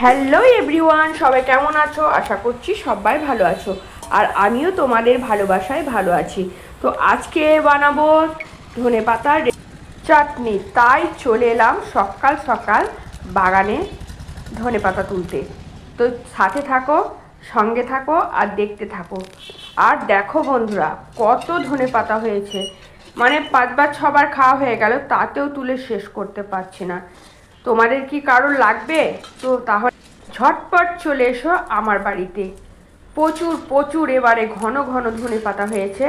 Hello everyone সবাই কেমন আছো? আশা করছি সবাই ভালো আছো। আর আমিও তোমাদের ভালোবাসায় ভালো আছি। তো আজকে বানাবো ধনে পাতার চাটনি। তাই চলে এলাম সকাল সকাল বাগানে ধনে পাতা তুলতে। তো সাথে থাকো, সঙ্গে থাকো আর দেখতে থাকো। আর দেখো বন্ধুরা, কত ধনে পাতা হয়েছে। মানে পাঁচবার ছবার খাওয়া হয়ে গেল, তাতেও তুলে শেষ করতে পারছি না। তোমাদের কি কারোর লাগবে? তো তাহলে ঝটপট চলে এসো আমার বাড়িতে। প্রচুর প্রচুর এবারে ঘন ঘন ধনে পাতা হয়েছে।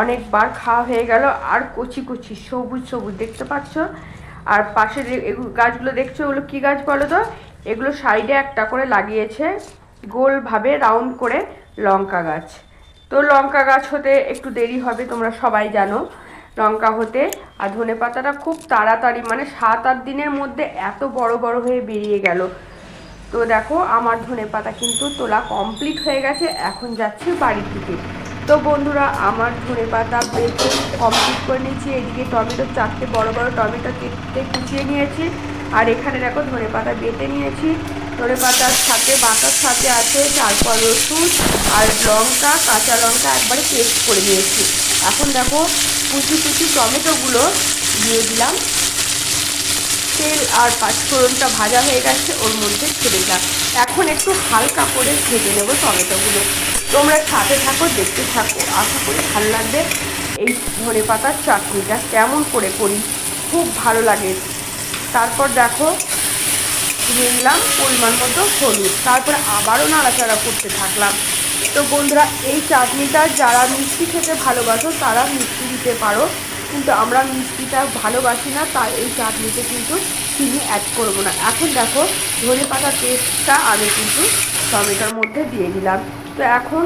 অনেকবার খাওয়া হয়ে গেল, আর কচি কচি, সবুজ সবুজ দেখতে পাচ্ছ। আর পাশের গাছগুলো দেখছ ওগুলো কী গাছ বলো তো? এগুলো সাইডে একটা করে লাগিয়েছে গোলভাবে রাউন্ড করে লঙ্কা গাছ। তো লঙ্কা গাছ হতে একটু দেরি হবে, তোমরা সবাই জানো। লঙ্কা হতে আর ধনে পাতাটা খুব তাড়াতাড়ি মানে সাত আট দিনের মধ্যে এত বড় বড় হয়ে বেরিয়ে গেল। তো দেখো, আমার ধনে পাতা কিন্তু তোলা কমপ্লিট হয়ে গেছে, এখন যাচ্ছি বাড়ির দিকে তো বন্ধুরা, আমার ধনে পাতা বেটে কমপ্লিট করে নিয়েছি, এদিকে টমেটো চারটে বড় বড় টমেটো কেটে কুচিয়ে নিয়েছি, আর এখানে দেখো ধনে পাতা বেটে নিয়েছি। ধনে পাতার সাথে বাটার সাথে আছে, তারপর রসুন আর লঙ্কা, কাঁচা লঙ্কা একবারে পেস্ট করে নিয়েছি। এখন দেখো, কুচি কুচি টমেটোগুলো দিয়ে দিলাম। তেল আর পাঁচফোড়নটা ভাজা হয়ে গেছে, ওর মধ্যে ছেড়ে দিলাম। এখন একটু হালকা করে ভেজে নেব টমেটোগুলো। তোমরা সাথে থাকো, দেখতে থাকো। আশা করি ভালো লাগবে এই ধনে পাতার চাটনিটা। কেমন করে করি, খুব ভালো লাগে। তারপর দেখো দিয়ে দিলাম পরিমাণ মতো হলুদ। তারপরে আবারও নাড়াচাড়া করতে থাকলাম। তো বন্ধুরা, এই চাটনিটা যারা মিষ্টি খেতে ভালোবাসো, তারা মিষ্টি দিতে পারো। কিন্তু আমরা মিষ্টিটা ভালোবাসি না, তাই এই চাটনিতে কিন্তু চিনি অ্যাড করব না। এখন দেখো, ধনে পাতা পেস্টটা আমি কিন্তু টমেটোর মধ্যে দিয়ে দিলাম। তো এখন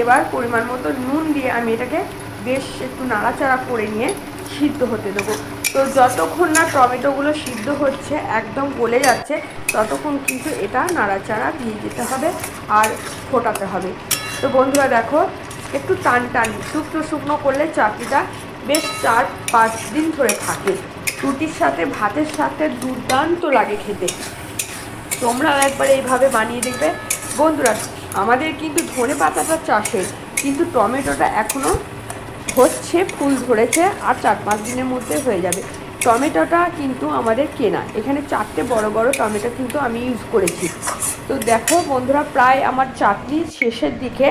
এবার পরিমাণ মতো নুন দিয়ে আমি এটাকে বেশ একটু নাড়াচাড়া করে নিয়ে সিদ্ধ হতে দেবো। তো যতক্ষণ না টমেটোগুলো সিদ্ধ হচ্ছে, একদম গলে যাচ্ছে, ততক্ষণ কিন্তু এটা নাড়াচাড়া দিয়ে দিতে হবে আর ফোটাতে হবে। তো বন্ধুরা দেখো, একটু টান টান, শুকনো শুকনো করলে চাটনিটা বেশ চার পাঁচ দিন ধরে থাকে। রুটির সাথে, ভাতের সাথে দুর্দান্ত লাগে খেতে। তোমরাও একবার এইভাবে বানিয়ে দেখবে। বন্ধুরা, আমাদের কিন্তু ধনে পাতাটা চাষের, কিন্তু টমেটোটা এখনও হচ্ছে, ফুল ধরেছে আর চার পাঁচ দিনের মধ্যে হয়ে যাবে। টমেটোটা কিন্তু আমাদের কেনা। এখানে চারটে বড় বড় টমেটো কিন্তু আমি ইউজ করেছি। তো দেখো বন্ধুরা, প্রায় আমার চাটনি শেষের দিকে।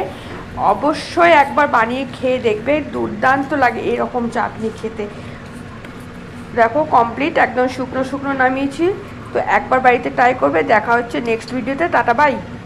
অবশ্যই একবার বানিয়ে খেয়ে দেখবে, দুর্দান্ত লাগে এরকম চাটনি খেতে। দেখো কমপ্লিট একদম শুকনো শুকনো নামিয়েছি। তো একবার বাড়িতে ট্রাই করবে। দেখা হচ্ছে নেক্সট ভিডিওতে টাটা বাই